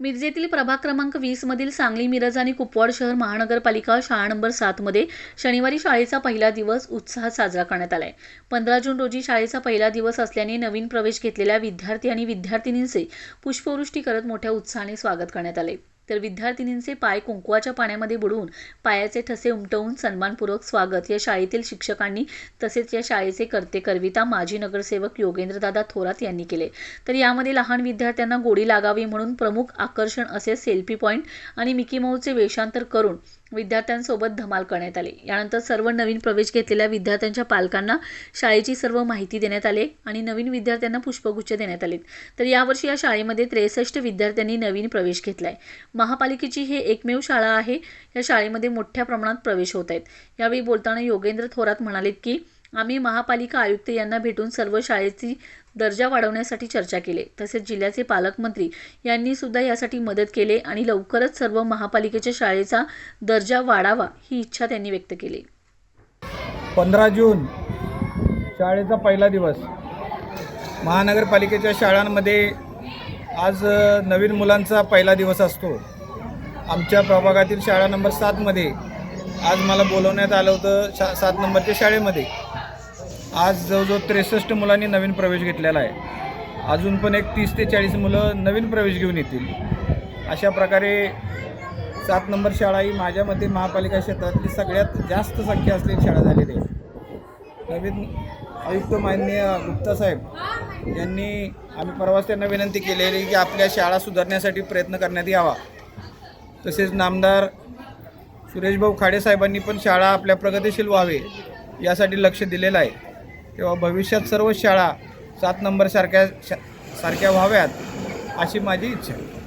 मिरजेतील प्रभाग क्रमांक वीसमधील सांगली मिरज आणि कुपवाड शहर महानगरपालिका शाळा नंबर सातमध्ये शनिवारी शाळेचा पहिला दिवस उत्साहात साजरा करण्यात आलाय. पंधरा जून रोजी शाळेचा पहिला दिवस असल्याने नवीन प्रवेश घेतलेल्या विद्यार्थी आणि विद्यार्थिनींचे पुष्पवृष्टी करत मोठ्या उत्साहाने स्वागत करण्यात आले तर विद्यार्थिनींचे पाय कुंकवाच्या पाण्यामध्ये बुडवून पायाचे ठसे उमटवून सन्मानपूर्वक स्वागत. या शाळेतील शिक्षकांनी तसेच या शाळेचे कर्ते करविता माजी नगरसेवक योगेंद्रदादा थोरात यांनी केले. तर यामध्ये लहान विद्यार्थ्यांना गोडी लागावी म्हणून प्रमुख आकर्षण असे सेल्फी पॉईंट आणि मिकी माऊचे वेषांतर करून विद्यार्थ्यांसोबत धमाल करण्यात आली. यानंतर सर्व नवीन प्रवेश घेतलेल्या विद्यार्थ्यांच्या पालकांना शाळेची सर्व माहिती देण्यात आले आणि नवीन विद्यार्थ्यांना पुष्पगुच्छ देण्यात आले. तर यावर्षी या शाळेमध्ये त्रेसष्ट विद्यार्थ्यांनी नवीन प्रवेश घेतलाय. महापालिकेची ही एकमेव शाळा आहे. या शाळेमध्ये मोठ्या प्रमाणात प्रवेश होत आहेत. यावेळी बोलताना योगेंद्र थोरात म्हणालेत की आम्ही महापालिका आयुक्त यांना भेटून सर्व शाळेची दर्जा वाढवण्यासाठी चर्चा केली. तसेच जिल्ह्याचे पालकमंत्री यांनी सुद्धा यासाठी मदत केली आणि लवकरच सर्व महापालिकेच्या शाळेचा दर्जा वाढावा ही इच्छा त्यांनी व्यक्त केली. पंधरा जून शाळेचा पहिला दिवस. महानगरपालिकेच्या शाळांमध्ये आज नवीन मुलांचा पहिला दिवस असतो. आमच्या प्रभागातील शाळा नंबर सातमध्ये आज मला बोलवण्यात आलं होतं शा सात नंबरच्या शाळेमध्ये. आज जवळजवळ त्रेसष्ट मुलांनी नवीन प्रवेश घेतलेला आहे. अजून पण एक तीस ते चाळीस मुलं नवीन प्रवेश घेऊन येतील. अशा प्रकारे सात नंबर शाळा ही माझ्या मते महापालिका क्षेत्रातली सगळ्यात जास्त संख्या असलेली शाळा झालेली आहे. नवीन आयुक्त माननीय गुप्ता साहेब यांनी आम्ही परवाच त्यांना विनंती केलेली की आपल्या शाळा सुधारण्यासाठी प्रयत्न करण्यात यावा. तसेच नामदार सुरेशभाऊ खाडे साहेबांनी पण शाळा आपल्या प्रगतिशील व्हावे यासाठी लक्ष दिलेलं आहे. तेव्हा भविष्यात सर्व शाळा सात नंबरसारख्या शा सारख्या व्हाव्यात अशी माझी इच्छा आहे.